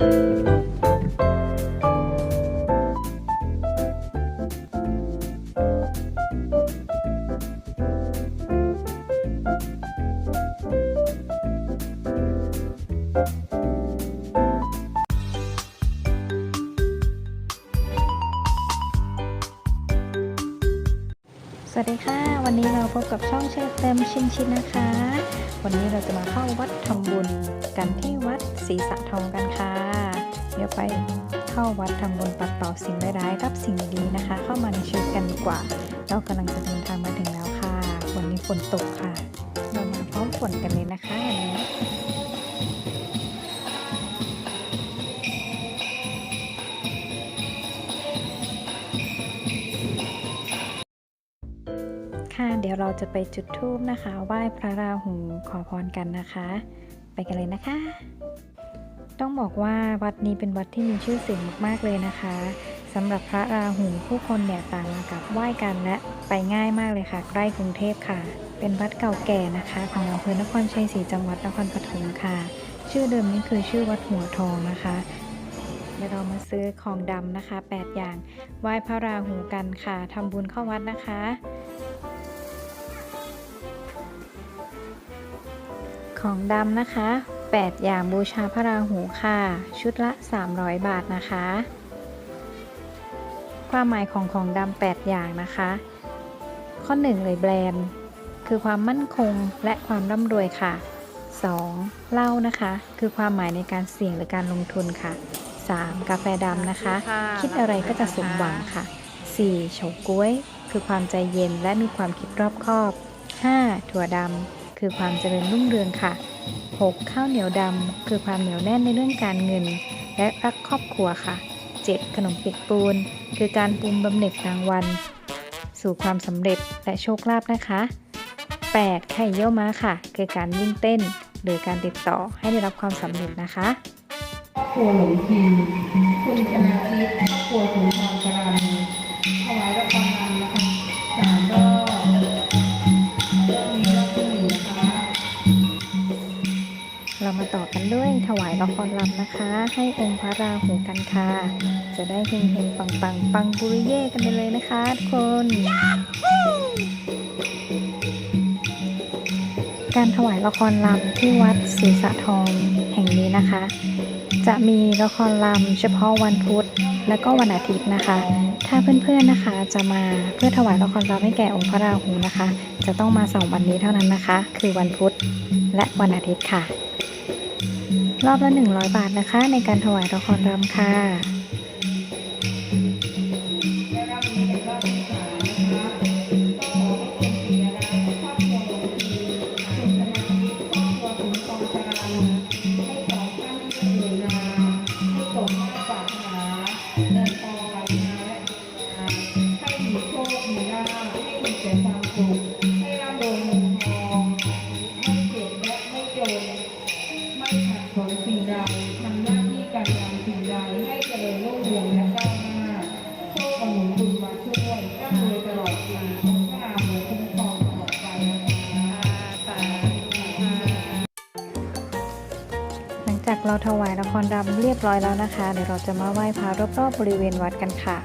สวัสดีค่ะ วันนี้เราพบกับช่องเชฟเต็มชินชินนะคะ วันนี้เราจะมาเข้าวัดทำบุญกันที่วัดศรีสะทองกันค่ะ เดี๋ยวไปเข้าวัดทำบุญปัดเป่าสิ่งร้ายๆรับสิ่งดีๆนะคะ เข้ามาในชีวิตกันดีกว่า เรากำลังจะเดินทางมาถึงแล้วค่ะ วันนี้ฝนตกค่ะ เรามาพร้อมฝนกันเลยนะคะ เดี๋ยวเราจะไปจุดธูปนะคะไหว้พระราหูขอพรกันนะคะ ไปกันเลยนะคะ ต้องบอกว่าวัดนี้เป็นวัดที่มีชื่อเสียงมากๆเลยนะคะสำหรับพระราหูผู้คนเนี่ยต่างมากราบไหว้กันและไปง่ายมากเลยค่ะ ใกล้กรุงเทพค่ะ เป็นวัดเก่าแก่นะคะ ของอำเภอนครชัยศรีจังหวัดนครปฐมค่ะ ชื่อเดิมนี้คือชื่อวัดหัวทองนะคะเดี๋ยวเรามาซื้อของดำนะคะ 8 อย่างไหว้พระราหูกันค่ะทำบุญเข้าวัดนะคะ ของดำนะคะ 8 อย่างบูชาพระราหูค่ะ ชุดละ 300 บาทนะคะ ความหมายของของดำ8อย่างนะคะ ข้อ 1 เลยแบรนด์ คือความมั่นคงและความร่ำรวยค่ะ 2. เหล้านะคะ คือความหมายในการเสี่ยงหรือการลงทุนค่ะ 3. กาแฟดำนะคะ คิดอะไรก็จะสมหวังค่ะ 4. เฉาก๊วย คือความใจเย็นและมีความคิดรอบคอบ 5. ถั่วดำ คือความเจริญรุ่งเรืองค่ะ 6. ข้าวเหนียวดำคือความเหนียวแน่นในเรื่องการเงิน และรักครอบครัวค่ะ 7. ขนมเปียกปูน คือการปูมบำเหน็จรางวัล สู่ความสำเร็จและโชคลาภนะคะ 8. ไข่เยี่ยวม้าค่ะ คือการวิ่งเต้น หรือการติดต่อให้ได้รับความสำเร็จนะคะครัวหลงพิมคุณชนาทิพย์ครอบครั ด้วยถวายละครลำนะคะ ให้องค์พระราหูกันค่ะ จะได้เฮงเฮงปังปังปังปุริเย่กันไปเลยนะคะทุกคนการถวายละครลำที่วัดศรีสะทองแห่งนี้นะคะ จะมีละครลำเฉพาะวันพุธและก็วันอาทิตย์นะคะ ถ้าเพื่อนๆนะคะจะมาเพื่อถวายละครลำให้แก่องค์พระราหูนะคะ จะต้องมาสองวันนี้เท่านั้นนะคะ คือวันพุธและวันอาทิตย์ค่ะ รอบละ 100 บาทนะคะ ในการถวายละครรำค่ะและรอบนี้เป็นรอบที่สามนะคะก็ ใดให้เจริญรุ่งเรืองและก้าวหน้าโชคขอำนุนบุญมาช่วยร่ำรวยตลอดปีพระนามเหนือคุ้มครองตลอดไปนะคะสาธุค่ะหลังจากเราถวายละครรำเรียบร้อยแล้วนะคะ เดี๋ยวเราจะมาไหว้พระรอบๆบริเวณวัดกันค่ะ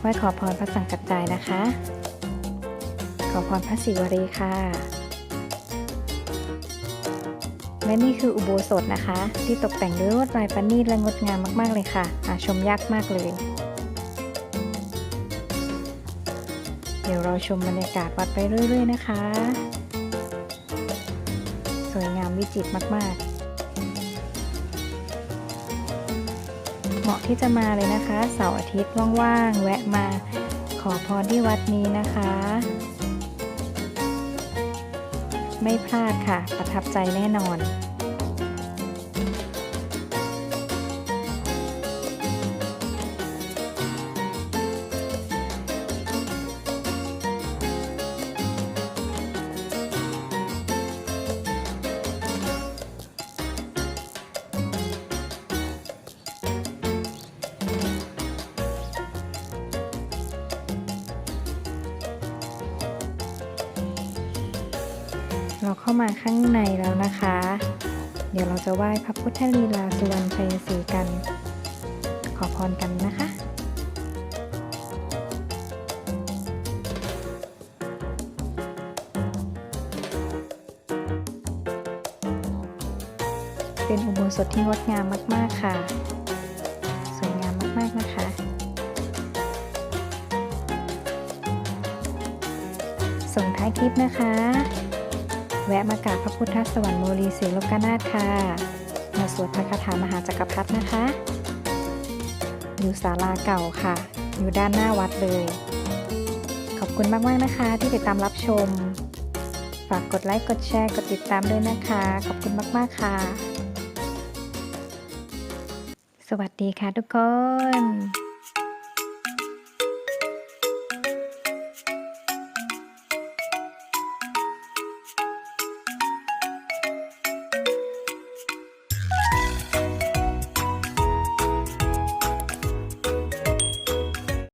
ไหว้ขอพรพระสังกัจจายนะคะ ขอพรพระศิวรีค่ะ และนี่คืออุโบสถนะคะ ที่ตกแต่งด้วยลวดลายประณีตและงดงามมากๆเลยค่ะหาชมยากมากเลย เดี๋ยวเราชมบรรยากาศวัดไปเรื่อย ๆ นะคะ สวยงามวิจิตรมาก ๆเหมาะที่จะมาเลยนะคะ เสาร์อาทิตย์ว่างๆ แวะมาขอพรที่วัดนี้นะคะ ไม่พลาดค่ะ ประทับใจแน่นอน เราเข้ามาข้างในแล้วนะคะ เดี๋ยวเราจะไหว้พระพุทธลีลาสุวรรณชัยศรีกัน ขอพรกันนะคะเป็นอุโบสถที่งดงามมาก ๆ ค่ะ สวยงามมาก ๆ นะคะ ส่งท้ายคลิปนะคะ แวะมากราบพระพุทธสวรรค์โมลีศิลกนาถค่ะ มาสวดพระคาถามหาจักรพรรดินะคะ อยู่ศาลาเก่าค่ะ อยู่ด้านหน้าวัดเลย ขอบคุณมากๆนะคะที่ติดตามรับชม ฝากกดไลค์ กดแชร์ กดติดตามด้วยนะคะ ขอบคุณมากๆค่ะ สวัสดีค่ะทุกคน